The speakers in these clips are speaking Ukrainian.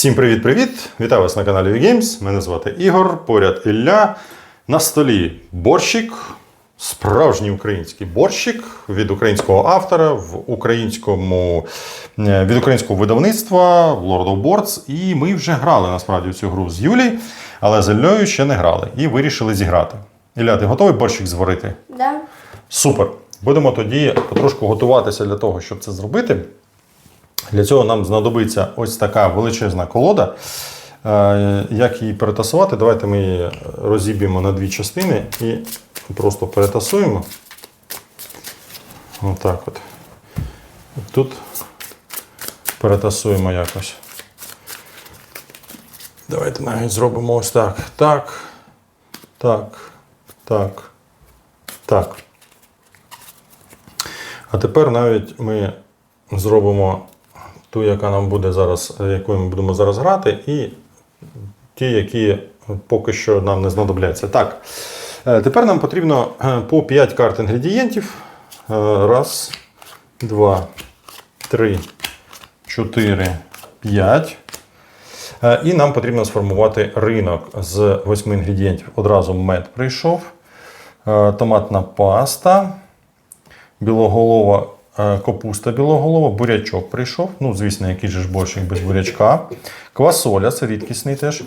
Всім привіт-привіт! Вітаю вас на каналі VGames. Мене звати Ігор, поряд Ілля. На столі борщик, справжній український борщик від українського автора в українському, е, від українського видавництва Lord of Boards. І ми вже грали насправді цю гру з Юлією, але з Іллею ще не грали і вирішили зіграти. Ілля, ти готовий борщик зварити? Да. Супер. Будемо тоді потрошку готуватися для того, щоб це зробити. Для цього нам знадобиться ось така величезна колода. Е, Як її перетасувати? Давайте ми її розіб'ємо на дві частини і просто перетасуємо. Отак от. Тут перетасуємо якось. Давайте навіть зробимо ось так. Так. Так. Так. Так. А тепер навіть ми зробимо ту, яка нам буде зараз, якою ми будемо зараз грати, і ті, які поки що нам не знадобляться. Так. е, Тепер нам потрібно е, по 5 карт інгредієнтів. Е, Раз, два, три, чотири, п'ять. Е, І нам потрібно сформувати ринок з 8 інгредієнтів. Одразу мед прийшов, е, томатна паста, білоголова е, капуста білоголова, бурячок прийшов. Ну, звісно, який же ж борщик без бурячка. Квасоля, це рідкісний теж.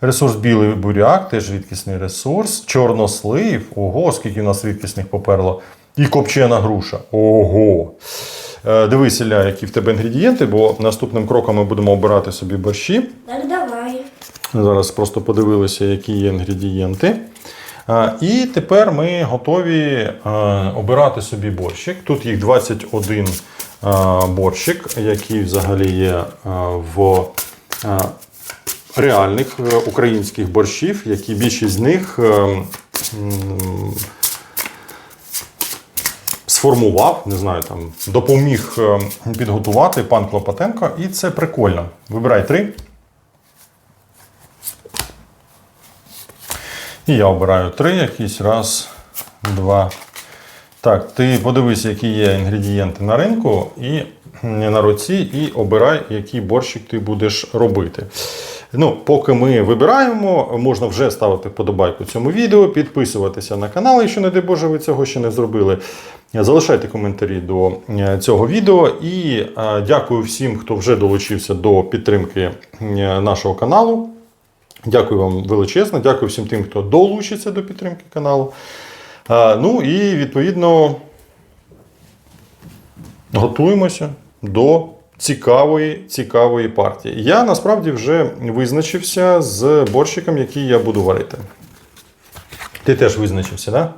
Ресурс білий буряк, теж рідкісний ресурс. Чорнослив. Ого, скільки у нас рідкісних поперло. І копчена груша. Ого. Е, Дивись, Ілля, які в тебе інгредієнти, бо наступним кроком ми будемо обирати собі борщі. Так давай. Зараз просто подивилися, які є інгредієнти. А, І тепер ми готові е, обирати собі борщик. Тут їх 21 е, борщик, які взагалі є е, в е, реальних е, українських борщів, які більшість з них е, сформував, не знаю, там допоміг е, підготувати пан Клопотенко, і це прикольно. Вибирай три. І я обираю три якісь. Раз, два. Так, ти подивись, які є інгредієнти на ринку і на руці, і обирай, який борщик ти будеш робити. Ну, поки ми вибираємо, можна вже ставити вподобайку цьому відео, підписуватися на канал, якщо, не дай Боже, ви цього ще не зробили. Залишайте коментарі до е, цього відео. І е, дякую всім, хто вже долучився до підтримки е, нашого каналу. Дякую вам величезно. Дякую всім тим, хто долучиться до підтримки каналу. Ну і відповідно готуємося до цікавої, цікавої партії. Я насправді вже визначився з борщиком, який я буду варити. Ти теж визначився, так?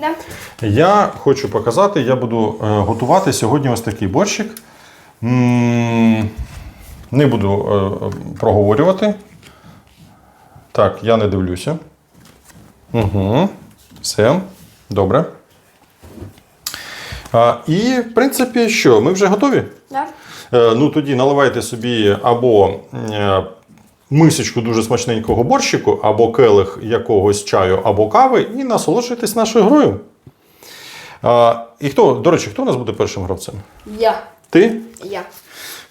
Да? Да. Я хочу показати, я буду е, готувати сьогодні ось такий борщик. Не буду е, проговорювати. Так, я не дивлюся. Угу. Все. Добре. А, і, в принципі, що? Ми вже готові? Да. Е, ну, тоді наливайте собі або е, мисочку дуже смачненького борщику, або келих якогось чаю, або кави, і насолоджуйтесь нашою грою. А, і хто, до речі, хто у нас буде першим гравцем? Я. Ти? Я.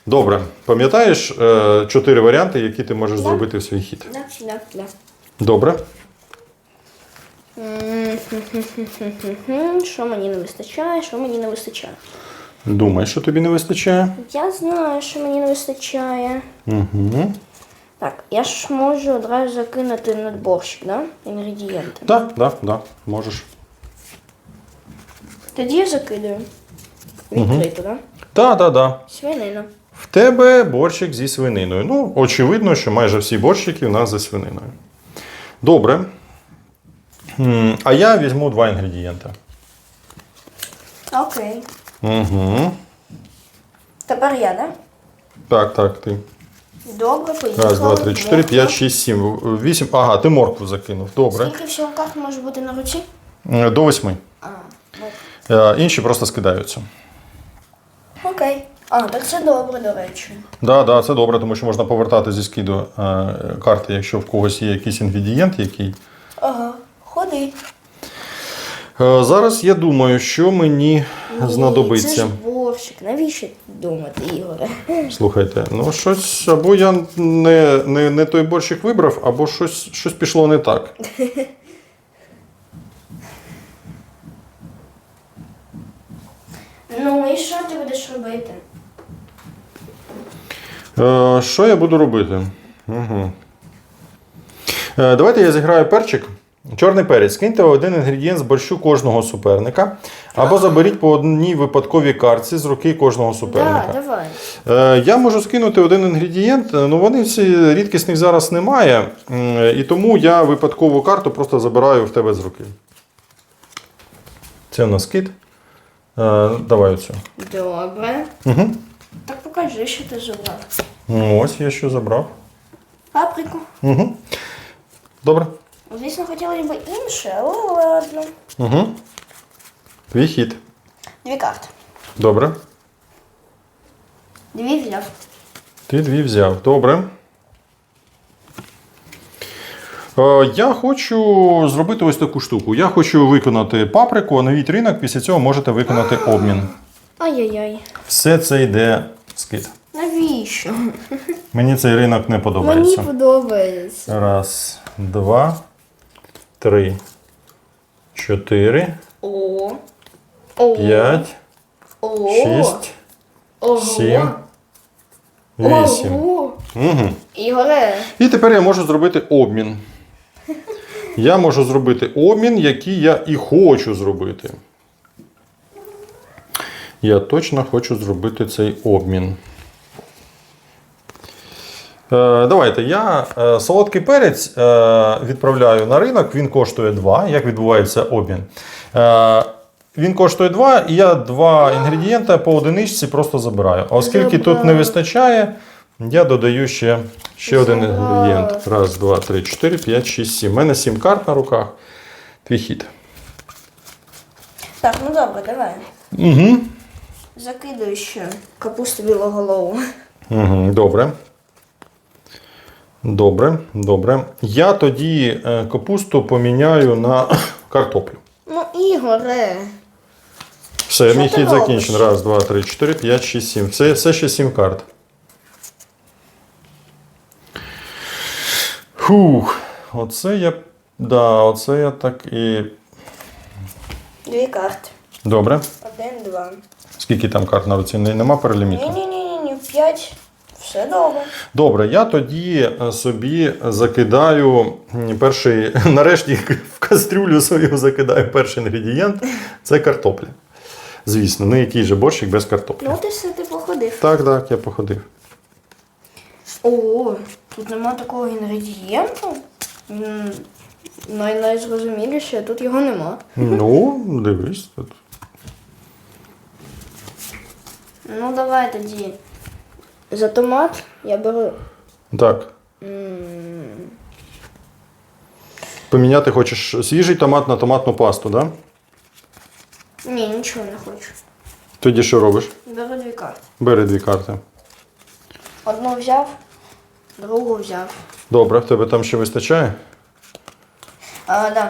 Добре. Пам'ятаєш е, чотири варіанти, які ти можеш зробити в свій хід? Да, да, да. Добре. Що мені не вистачає, що мені не вистачає. Думай, що тобі не вистачає. Я знаю, що мені не вистачає. Угу. Так, я ж можу одразу закинути на борщик, да? Інгредієнти. Так, так, так, можеш. Тоді я закидаю. Відкрито, да? Так, так, так. Свинина. В тебе борщик зі свининою. Ну, очевидно, що майже всі борщики у нас зі свининою. Добре. А я візьму два інгредієнти. Окей. Угу. Тепер я, да? Так, так, ти. Добре, поїхали. Раз, два, три, чотири, п'ять, шість, сім, вісім. Ага, ти моркву закинув. Добре. Скільки всього карт може бути на руці? Е, До восьми. А, Е, Інші просто скидаються. окей. А, так це добре, до речі. Да, да, це добре, тому що можна повертати зі скиду е, карти, якщо в когось є якийсь інгредієнт, який. Ага, ходи. Е, зараз я думаю, що мені Ні, знадобиться. Це ж борщик. Навіщо думати, Ігоре? Слухайте, ну щось або я не, не, не той борщик вибрав, або щось, щось пішло не так. Ну і що ти будеш робити? Е, що я буду робити? Угу. Давайте я зіграю перчик. Чорний перець. Киньте один інгредієнт з борщу кожного суперника. Або заберіть по одній випадковій картці з руки кожного суперника. Так, давай. Е, Я можу скинути один інгредієнт, ну вони всі рідкісних зараз немає. І тому я випадкову карту просто забираю в тебе з руки. Це у нас кит. Е, Давай оцю. Добре. Угу. Так покажи, що ти зробив. Ну, ось я що забрав. Паприку. Угу. Добре. Звісно, хотілося б інше, але ладно. Угу. Твій хід. Дві карти. Добре. Дві взяв. Ти дві взяв. Добре. Е, Я хочу зробити ось таку штуку. Я хочу виконати паприку, оновіть ринок, після цього можете виконати обмін. Ай-яй-яй. Все це йде скид. Навіщо? Мені цей ринок не подобається. Мені подобається. подобається. Раз, два, три, чотири, О. О. п'ять, О. шість, Ого. сім, вісім. Ого. Угу. Ігоре. І тепер я можу зробити обмін. Я можу зробити обмін, який я і хочу зробити. Я точно хочу зробити цей обмін. Е, давайте я е, солодкий перець е, відправляю на ринок, він коштує 2. Як відбувається обмін? Він коштує 2, і я два інгредієнти по одиничці просто забираю. А оскільки тут не вистачає, я додаю ще, ще один інгредієнт. Раз, два, три, чотири, п'ять, шість, сім. У мене сім карт на руках. Твій хід. Так, ну добре, давай. Угу. Закидую ще капусту білоголову. Угу, добре. Добре, добре. Я тоді е, капусту поміняю на картоплю. Ну, Ігоре. Все, мій хід робиш? закінчений. Раз, два, три, чотири, п'ять, шість, сім. Це, це ще сім карт. Фух. Оце я. Да, оце я так і. Дві карти. Добре. Один, два. Скільки там карт на руці? Нема переліміту? Ні-ні-ні, п'ять. Все добре. Добре, я тоді е, собі закидаю перший, нарешті в кастрюлю свою закидаю перший інгредієнт. Це картопля. Звісно, не який же борщик без картоплі. Ну, ти все ти походив. Так, так, я походив. О, тут нема такого інгредієнту. М, Най найзрозуміліше, тут його нема. Ну, дивись тут. Ну, давай тоді. За томат я беру. Так. Поміняти хочеш свіжий томат на томатну пасту, так? Да? Ні, нічого не хочу. Тоді що робиш? Беру дві карти. Бери дві карти. Одну взяв, другу взяв. Добре, в тебе там ще вистачає? А, да.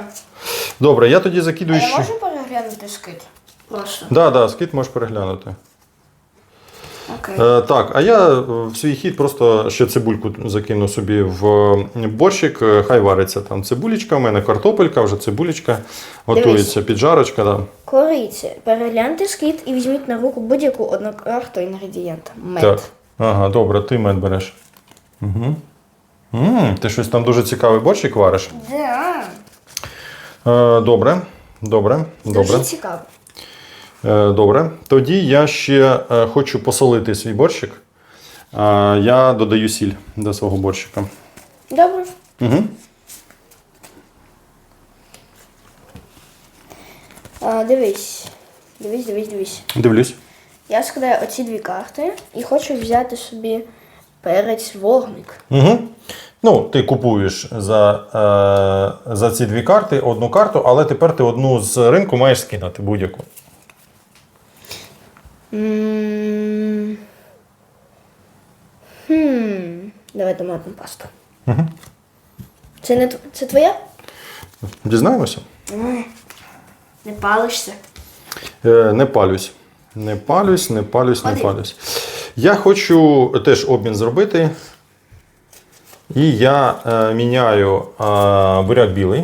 Добре, я тоді А закидую я ще. можу переглянути скид? Просто. Так, да, да, скид можеш переглянути. Е, так, а я е, в свій хід просто ще цибульку закину собі в борщик, е, хай вариться там цибулечка, у мене картопелька, вже цибулечка, готується піджарочка. Да. Кориця. Перегляньте скид і візьміть на руку будь-яку одну карту інгредієнта. Мед. Так. Ага, добре, ти мед береш. Угу. м ти щось там дуже цікавий борщик вариш. Да. Е, добре, добре, добре. Дуже цікаво. Е, добре. Тоді я ще е, хочу посолити свій борщик. Е, я додаю сіль до свого борщика. Добре. Угу. А, дивись. Дивись, дивись, дивись. Дивлюсь. Я складаю оці дві карти і хочу взяти собі перець вогник. Угу. Ну, ти купуєш за, е, за ці дві карти одну карту, але тепер ти одну з ринку маєш скинути будь-яку. М. Хм. Давай томатну пасту. Угу. Це не це твоя? Дізнаємося? Ой, Не палишся. Е, не палюсь. Не палюсь, не палюсь, не Ходи. палюсь. Я хочу теж обмін зробити. І я е, міняю е, буряк білий.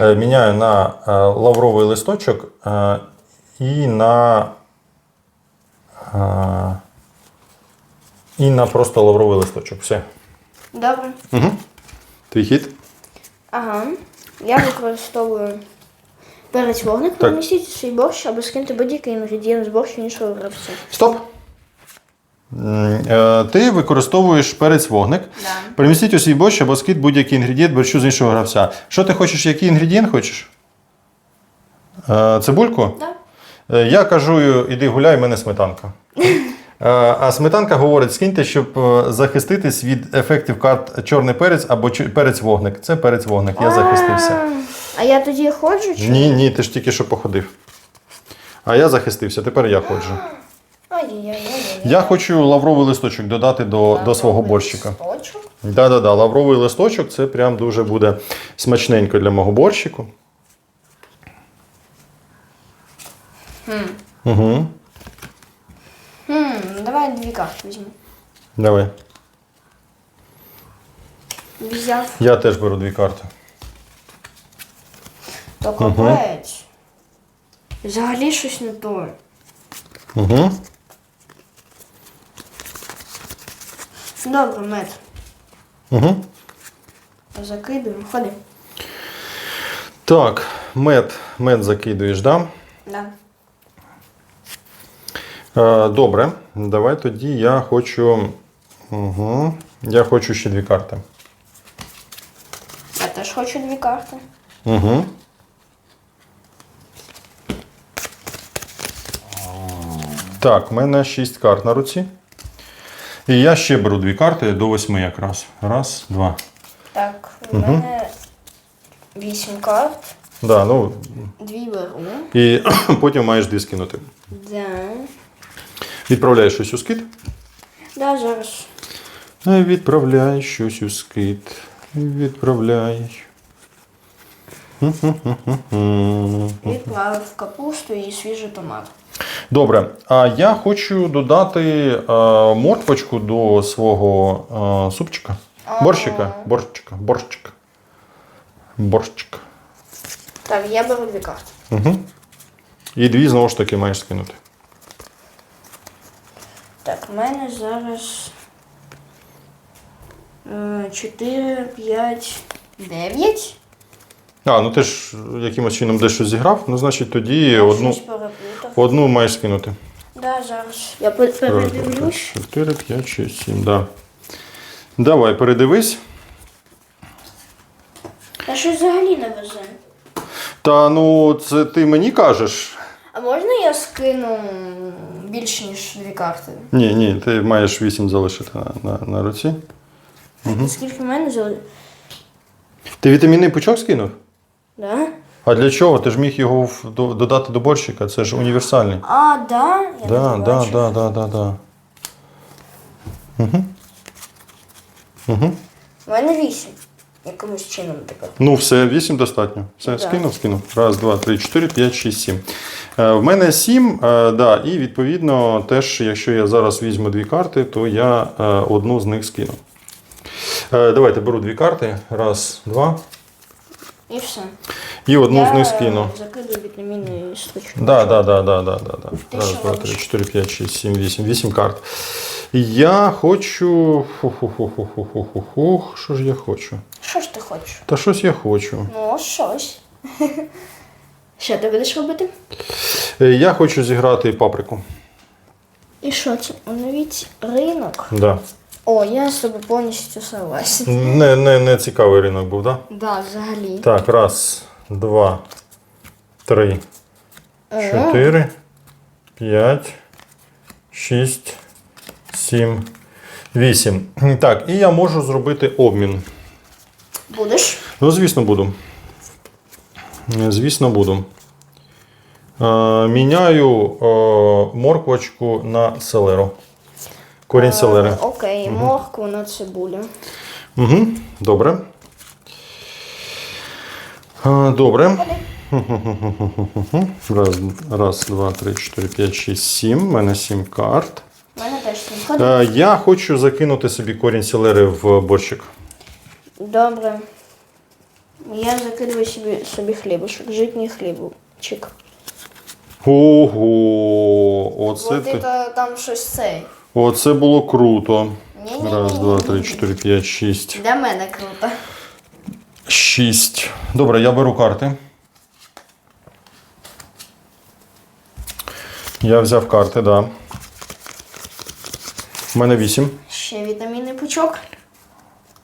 Е, міняю на е, лавровий листочок е, і на. І на просто лавровий листочок. Все. Добре. Угу. Твій хід? Ага. Я використовую перець вогник, помістіть свій борщ або скиньте будь-який інгредієнт з борщу іншого гравця. Стоп. Е, Ти використовуєш перець вогник. Да. Перемістіть у свій борщ або скид будь-який інгредієнт борщу з іншого гравця. Що ти хочеш, який інгредієнт хочеш? Е, Цибульку? Да. Е, Я кажу, іди гуляй, в мене сметанка. Е, А сметанка говорить, скиньте, щоб е, захиститись від ефектів карт чорний перець або перець вогник. Це перець вогник, я захистився. А, я тоді ходжу чи? Ні, ні, ти ж тільки що походив. А я захистився, тепер я ходжу. Я хочу лавровий листочок додати до, до свого борщика. Да-да-да, лавровий листочок це прям дуже буде смачненько для мого борщику. Угу. Хм, давай дві карти візьму. Давай. Взяв Я теж беру дві карти. то капець. Взагалі щось не то. Угу. Добре, мед. Угу. Закидую. Ходи. Так, мед, мед закидуєш, да? Да. Е, добре, давай тоді я хочу. Угу. Я хочу ще дві карти. Я теж хочу дві карти. Угу. Так, в мене 6 карт на руці. І я ще беру дві карти до восьми якраз. Раз, два. Так, у мене вісім карт. Да, ну, Дві беру. і потім маєш дві скинути. Да. Відправляєш щось у скид. Да, зараз. Відправляй щось у скид. Відправляй. Відправив капусту і свіжий томат. Добре, а я хочу додати е, морквочку до свого е, супчика. Борщика. Борщика. Борщика. Борщик. Так, я беру дві карти. Угу. І дві знову ж таки маєш скинути. Так, в мене зараз 4, 5, 9. А, ну ти ж якимось чином дещо зіграв, ну значить тоді Я одну, щось переплутав. одну маєш скинути. Да, зараз. Я пе- Раз, два, три, передивлюсь. чотири, п'ять, шість, сім, да. Давай, передивись. Я щось взагалі не везе. Та ну, це ти мені кажеш. А можна я скину більше, ніж дві карти? Ні, ні, ти маєш вісім залишити на, на, на руці. Скільки в мене залишилось? Ти вітамінний пучок скинув? Да? А для чого? Ти ж міг його в- до- додати до борщика, це ж універсальний. А, да? Я Да, не да, бачу. да, да, да, да. У мене вісім. Якимось чином тепер. Ну, все, вісім достатньо. Все, Да. скинув, скинув. Раз, два, три, чотири, п'ять, шість, сім. Е, в мене сім, е, да, і відповідно, теж, якщо я зараз візьму дві карти, то я е, одну з них скину. Е, давайте беру дві карти. Раз, два. І все. І одну з них скину. закидую вітамінний стрічку. Да, да, да, да, да, да, да. Раз, два, три, чотири, п'ять, шість, сім, вісім. Вісім карт. Я хочу. Фу-фу-фу-фу-фу-фу-фу. Що ж я хочу? Що ж ти хочеш? Та щось я хочу. Ну, щось. Що ти будеш робити? Е, Я хочу зіграти паприку. І що це? Уявіть ринок. Да. О, я з тобою повністю согласен. Не, не, не цікавий ринок був, так? Да? Да, взагалі. Так, раз, два, три, чотири, п'ять, шість, сім, вісім. Так, і я можу зробити обмін. Будеш? Ну, звісно, буду. Звісно, буду. Е, міняю е, морквочку на селеру. Корінь селери. Е, Окей, моркву на цибулю. Угу, добре. Добре. Раз, раз, два, три, чотири, п'ять, шість, сім. У мене сім карт. У мене теж сім. Ходи. Е, я хочу закинути собі корінь селери в борщик. Добре. Я закидую собі, собі хлібушок, житній хлібчик. Ого! Оце, ти- там щось цей. Оце було круто. Ні-ні-ні. Раз, два, три, чотири, п'ять, шість. Для мене круто. Шість. Добре, я беру карти. Я взяв карти, так. Да. У мене вісім. Ще вітамінний пучок.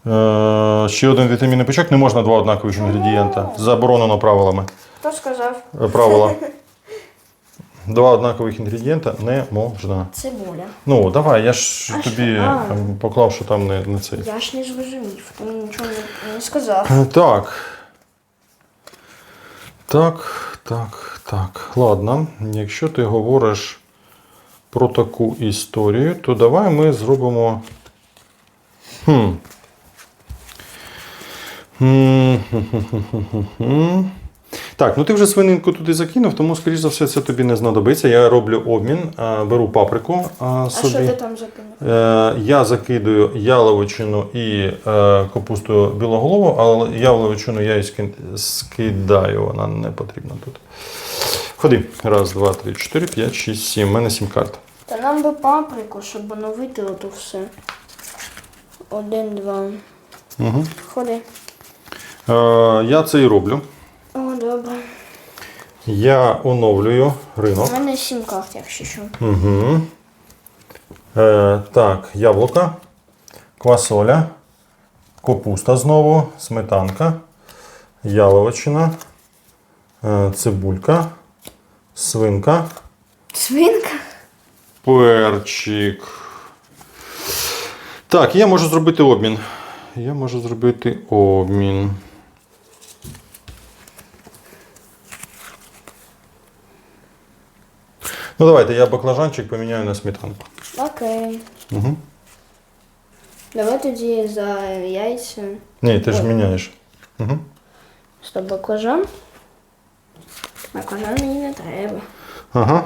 Е, ще один вітамінний пучок. Не можна два однакових інгредієнта. Заборонено правилами. Хто сказав? Е, Правила. Два однакових інгредієнта не можна. Цибуля. Ну, давай, я ж А тобі що? А. ем, поклав, що там не, не цей. Я ж не зрозумів, тому нічого не, не сказав. Е, Так. Так, так, так. Ладно, якщо ти говориш про таку історію, то давай ми зробимо. Хм. М, хм-хм-хм-хм-хм. Так, ну ти вже свининку туди закинув, тому, скоріш за все, це тобі не знадобиться. Я роблю обмін, беру паприку а, А що ти там закинув? Е, Я закидую яловичину і е, капусту білоголову, але яловичину я і скидаю, вона не потрібна тут. Ходи. Раз, два, три, чотири, п'ять, шість, сім. У мене сім карт. Та нам би паприку, щоб оновити ото все. Один, два. Угу. Ходи. Е, я це і роблю. О, добре. Я оновлюю ринок. У мене сім карт, якщо що. Угу. Е, так, яблука, квасоля, капуста знову, сметанка, яловичина, е, цибулька, свинка, Свинка? перчик. Так, я можу зробити обмін. Я можу зробити обмін. Ну, давайте я баклажанчик поміняю на сметанку. Окей. Угу. Давай тоді за яйця. Ні, ти ж Ой. міняєш. Угу. Стоп, баклажан. Баклажан мені не треба. Ага.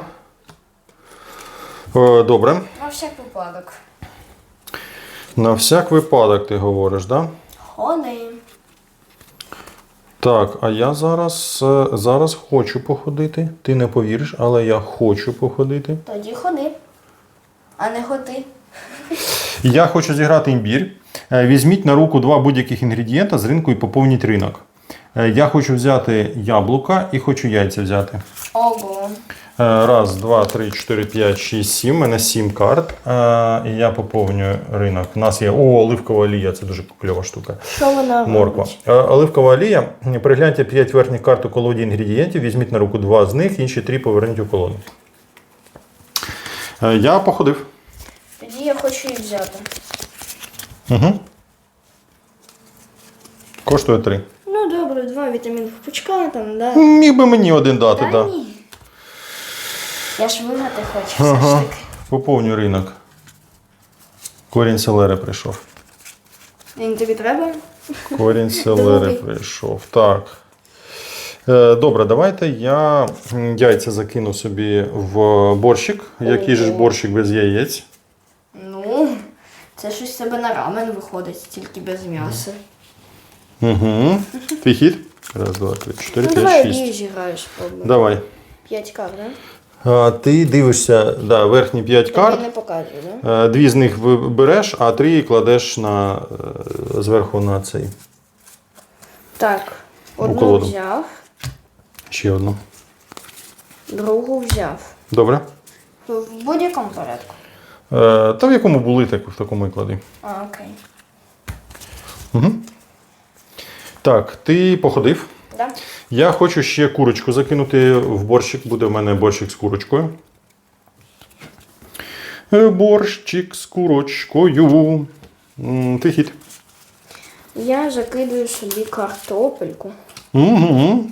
Е, добре. На всяк випадок. На всяк випадок ти говориш, да? Ходи. Так, а я зараз, е, зараз хочу походити. Ти не повіриш, але я хочу походити. Тоді ходи. А не ходи. Я хочу зіграти імбір. Е, Візьміть на руку два будь-яких інгредієнта з ринку і поповніть ринок. Е, Я хочу взяти яблука і хочу яйця взяти. Ого. Е, Раз, два, три, чотири, п'ять, шість, сім. У мене сім карт. Е, І я поповнюю ринок. У нас є о, оливкова олія, це дуже кльова штука. Що вона Морква. Е, Оливкова олія. Перегляньте 5 верхніх карт у колоді інгредієнтів, візьміть на руку два з них, інші три поверніть у колоду. Е, Я походив. Тоді я хочу її взяти. Угу. Коштує три. Ну добре, два вітамінних пучка там, да. Міг би мені один дати, так. Да. ні. Я ж виграти хочу все ж Ага. таки. Поповню ринок. Корінь селери прийшов. Він тобі треба? Корінь селери Другий. прийшов. Так. Е, Добре, давайте я м, яйця закину собі в борщик. Який же ж борщик без яєць? Ну, це щось себе на рамен виходить, тільки без м'яса. Угу. Твій хід? Раз, два, три, чотири, Ну п'ять, давай шість. її зіграєш по Давай. П'ять карт, да? Ти дивишся да, верхні 5 карт. не показує, да? Е, Дві з них береш, а три кладеш на, е, зверху на цей. Так, одну колоду. взяв, Ще одну. другу взяв. Добре. В будь-якому порядку. Е, та в якому були, так в такому і клади. А, окей. Угу. Так, ти походив. Да? Я хочу ще курочку закинути в борщик. Буде в мене борщик з курочкою. Е, Борщик з курочкою. Ти хід. Я закидую собі картопельку. Угу.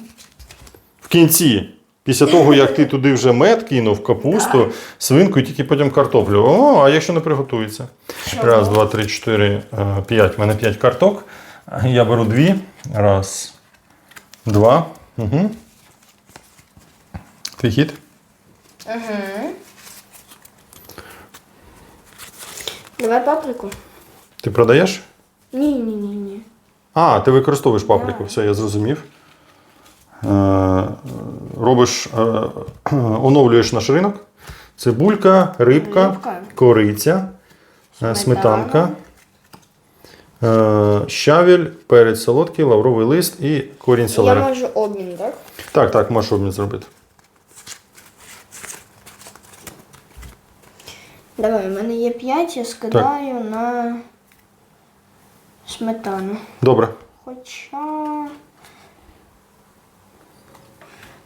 В кінці, після того, як ти туди вже мед кинув, капусту, свинку і тільки потім картоплю. О, а якщо не приготується? Раз, два, три, чотири, е, п'ять. У мене п'ять карток. Я беру дві. Раз, два. Угу. Твій хід? Давай паприку. Ти продаєш? Ні, ні, ні, ні. А, ти використовуєш паприку, все, я зрозумів. Е, робиш, е, оновлюєш наш ринок. Цибулька, рибка, Рибка. кориця, е, сметанка, щавель, перець солодкий, лавровий лист і корінь Я селери. можу обмін, так? Так, так, можеш обмін зробити. Давай, у мене є 5, я скидаю на сметану. Добре. Хоча.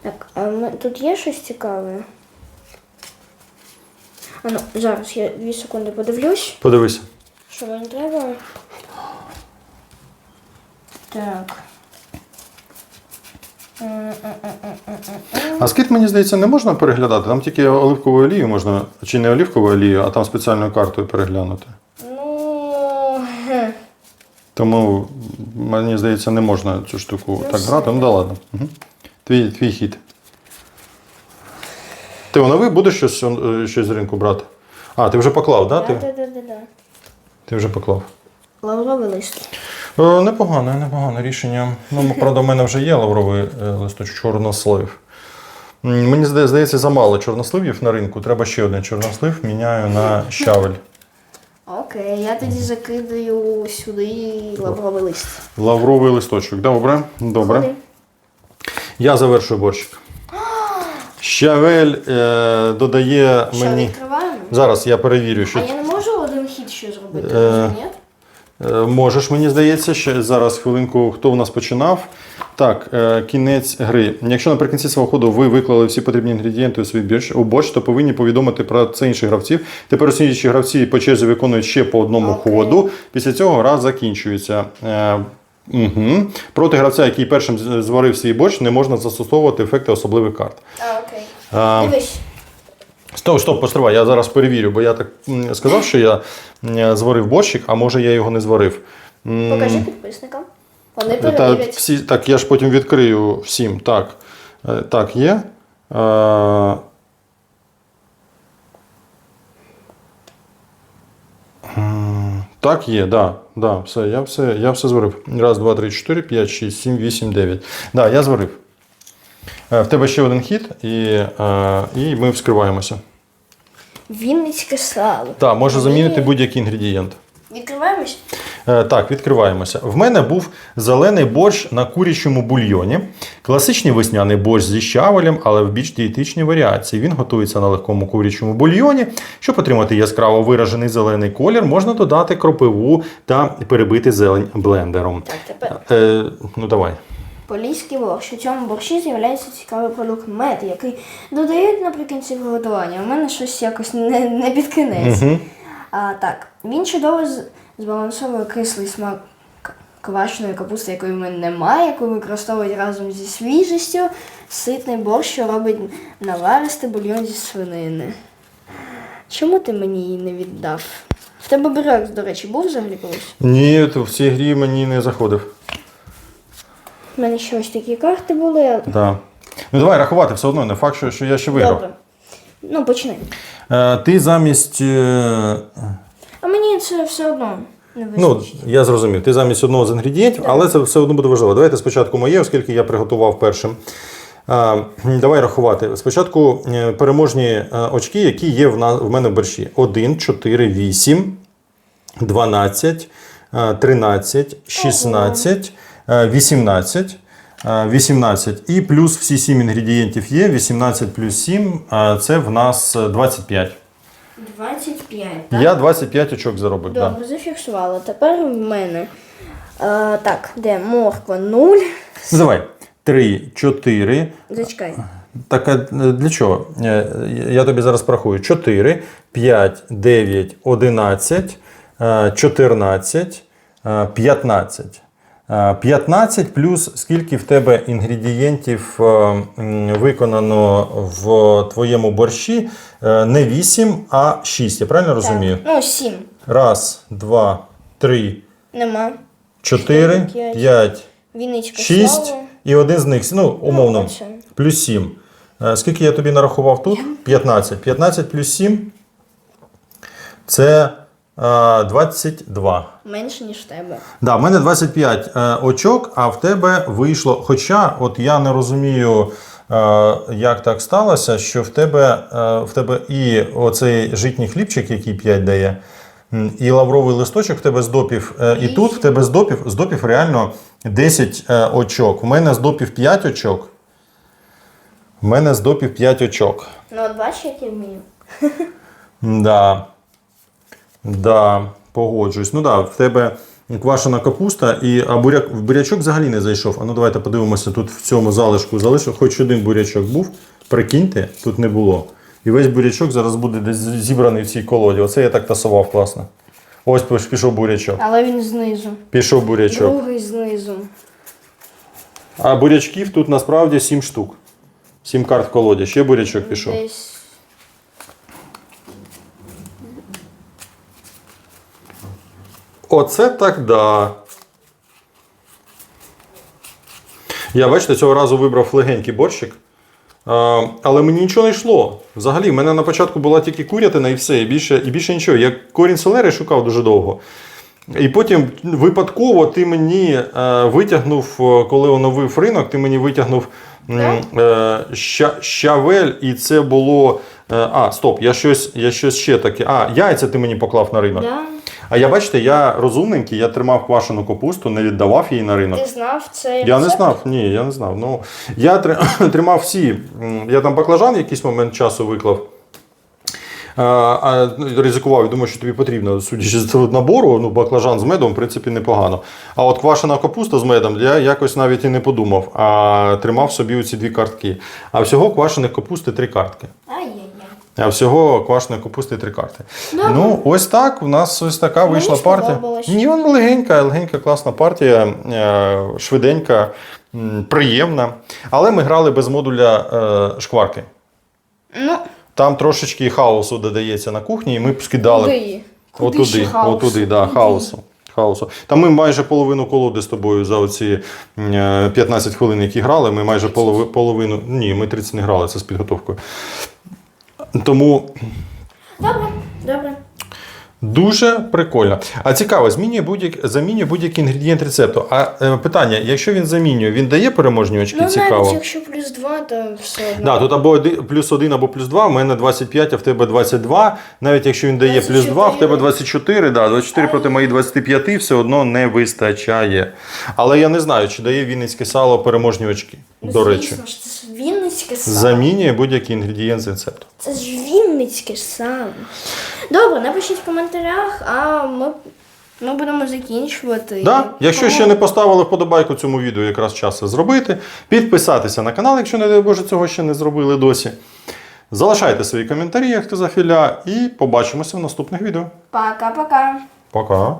Так, а ми... тут є щось цікаве? А ну, зараз я 2 секунди подивлюсь, Подивися. що мені треба. Так. А скид, мені здається, не можна переглядати. Там тільки оливкову олію можна, чи не оливкову олію, а там спеціальною картою переглянути. Ну. Тому мені здається, не можна цю штуку так грати. Ну да ладно. Угу. Твій, твій хід. Ти оновив, будеш щось, е, щось з ринку брати? А, ти вже поклав, да? Да, да, да, да, да. ти вже поклав. Лавровий лист. Е, непогане, непогане рішення. Ну, правда, в мене вже є лавровий е, листочок, чорнослив. Мені здає- здається, замало чорносливів на ринку. Треба ще один чорнослив, міняю на щавель. Окей, я тоді закидаю сюди лавровий лист. Лавровий листочок. Добре, добре. Ходи. Я завершую борщик. Щавель е, додає Що, мені. відкриваємо? Зараз я перевірю, що А я не можу один хід ще зробити, Е, ні? Е, можеш, мені здається, ще зараз хвилинку, хто в нас починав. Так, е, кінець гри. Якщо наприкінці свого ходу ви виклали всі потрібні інгредієнти у свій борщ, у борщ, то повинні повідомити про це інших гравців. Тепер усі інші гравці по черзі виконують ще по одному Окей. ходу. Після цього гра закінчується. Угу. Проти гравця, який першим зварив свій борщ, не можна застосовувати ефекти особливих карт. А, окей. А, Дивись. Стоп, стоп, постривай, я зараз перевірю, бо я так сказав, що я зварив борщик, а може я його не зварив. Покажи підписникам. Вони перевірять. всі, так, я ж потім відкрию всім. Так, Е, так є. Е, Так, є, да, да, все, я все, я все зварив. Раз, два, три, чотири, п'ять, шість, сім, вісім, дев'ять. Да, я зварив. Е, В тебе ще один хід, і, е, і ми вскриваємося. Вінницьке сало. Так, може замінити будь-який інгредієнт. Відкриваємось? Е, Так, відкриваємося. В мене був зелений борщ на курячому бульйоні, класичний весняний борщ зі щавелем, але в більш дієтичній варіації. Він готується на легкому курячому бульйоні. Щоб отримати яскраво виражений зелений колір, можна додати кропиву та перебити зелень блендером. Так, тепер. Е, ну давай. Поліський борщ. У цьому борщі з'являється цікавий продукт мед, який додають наприкінці приготування. У мене щось якось не, не під кінець. Угу. А, так, він чудово збалансовує кислий смак квашеної капусти, якої в мене немає, яку використовують разом зі свіжістю. Ситний борщ, що робить наваристий бульйон зі свинини. Чому ти мені її не віддав? В тебе буряк, до речі, був взагалі колись? Ні, то в цій грі мені не заходив. У мене ще ось такі карти були. Да. Ну давай рахувати все одно, не факт, що, що я ще виграв. Добре. Ну, почни. Е, ти замість. е, А мені це все одно не Ну, вистачить. я зрозумів. Ти замість одного з інгредієнтів, але це все одно буде важливо. Давайте спочатку моє, оскільки я приготував першим. А, давай рахувати. Спочатку е, переможні е, очки, які є в, на, в мене в борщі. 1, 4, 8, 12, е, 13, 16, е, 18. е, 18. І плюс всі 7 інгредієнтів є. 18 плюс 7 е, це в нас е, 25. 25, так? Я 25 очок заробив. Да. Зафіксувала. Тепер в мене. Е, так, де морква 0. Ну, давай. 3, 4. Зачекай. Так а для чого? Е, Я тобі зараз порахую. 4, 5, 9, 11, е, 14, е, 15. Е, 15 плюс скільки в тебе інгредієнтів е, виконано в твоєму борщі? Е, Не 8, а 6. Я правильно розумію? Так. Ну, 7. Раз, два, три, Нема. чотири, П'ять. п'ять. Вінничка 6 слава. і один з них, ну, умовно, оце. плюс 7. Е, Скільки я тобі нарахував тут? 15. 15 плюс 7 це 22. Менше, ніж в тебе. Да, в мене 25 е, очок, а в тебе вийшло. Хоча, от я не розумію, е, як так сталося, що в тебе, е, в тебе і оцей житній хлібчик, який 5 дає, і лавровий листочок в тебе з допів, е, і тут в тебе з допів, з допів реально 10 е, очок. У мене з допів 5 очок. У мене з допів 5 очок. Ну, от бачиш, як я вмію. Да. Да, погоджуюсь. Ну да, в тебе квашена капуста, і, а буряк, бурячок взагалі не зайшов. А ну давайте подивимося, тут в цьому залишку залишив. Хоч один бурячок був. Прикиньте, тут не було. І весь бурячок зараз буде десь зібраний в цій колоді. Оце я так тасував класно. Ось пішов бурячок. Але він знизу. Пішов бурячок. Другий знизу. А бурячків тут насправді 7 штук. 7 карт в колоді. Ще бурячок пішов. Десь. Оце так да. Я, бачите, цього разу вибрав легенький борщик. А, але мені нічого не йшло. Взагалі, в мене на початку була тільки курятина і все, і більше, і більше нічого. Я корінь селери шукав дуже довго. І потім випадково ти мені е, витягнув, е, коли оновив ринок, ти мені витягнув е, ща, щавель, і це було. Е, а, стоп, я щось, я щось ще таке. А, яйця ти мені поклав на ринок. Да. А я бачите, я розумненький, я тримав квашену капусту, не віддавав її на ринок. Ти знав це? Я не знав, ні, я не знав. Ну, я тримав всі. Я там баклажан в якийсь момент часу виклав. А, а ризикував і думаю, що тобі потрібно, судячи з цього набору, ну, баклажан з медом, в принципі, непогано. А от квашена капуста з медом я якось навіть і не подумав, а тримав собі оці дві картки. А всього квашених капусти три картки. Ай-яй-яй. А всього квашеної капусти три карти. Добре. Ну, ось так. У нас ось така Мені вийшла партія. Ні, вона легенька, легенька, класна партія, е, швиденька, приємна. Але ми грали без модуля е, шкварки. Ну, Там трошечки хаосу додається на кухні, і ми б скидали куди? Куди отуди, отуди, да, Куди? хаосу. Хаосу. Там ми майже половину колоди з тобою за оці е, 15 хвилин, які грали, ми майже полови, половину. Ні, ми 30 не грали, це з підготовкою. Тому Добре, добре. Дуже прикольно. А цікаво, змінює будь-як, замінює будь-який інгредієнт рецепту. А е, питання: якщо він замінює, він дає переможні очки? Ну, цікаво. навіть якщо плюс два, то все одно. Да, тут або один, плюс 1 або плюс 2, в мене 25, а в тебе 22. Навіть якщо він дає плюс 2, в тебе 24, да, 24 проти моїх 25 все одно не вистачає. Але я не знаю, чи дає Вінницьке сало переможні очки. Ну, До речі, Звісно ж, це ж вінницьке сало. замінює будь-який інгредієнт з рецепту. Це ж вінницьке сало. Добре, напишіть в коментарях, а ми, ми будемо закінчувати. Да? Якщо ще не поставили вподобайку цьому відео, якраз час це зробити. Підписатися на канал, якщо, не дай Боже, цього ще не зробили досі. Залишайте свої коментарі, як ти захиля, і побачимося в наступних відео. Пока-пока. Пока!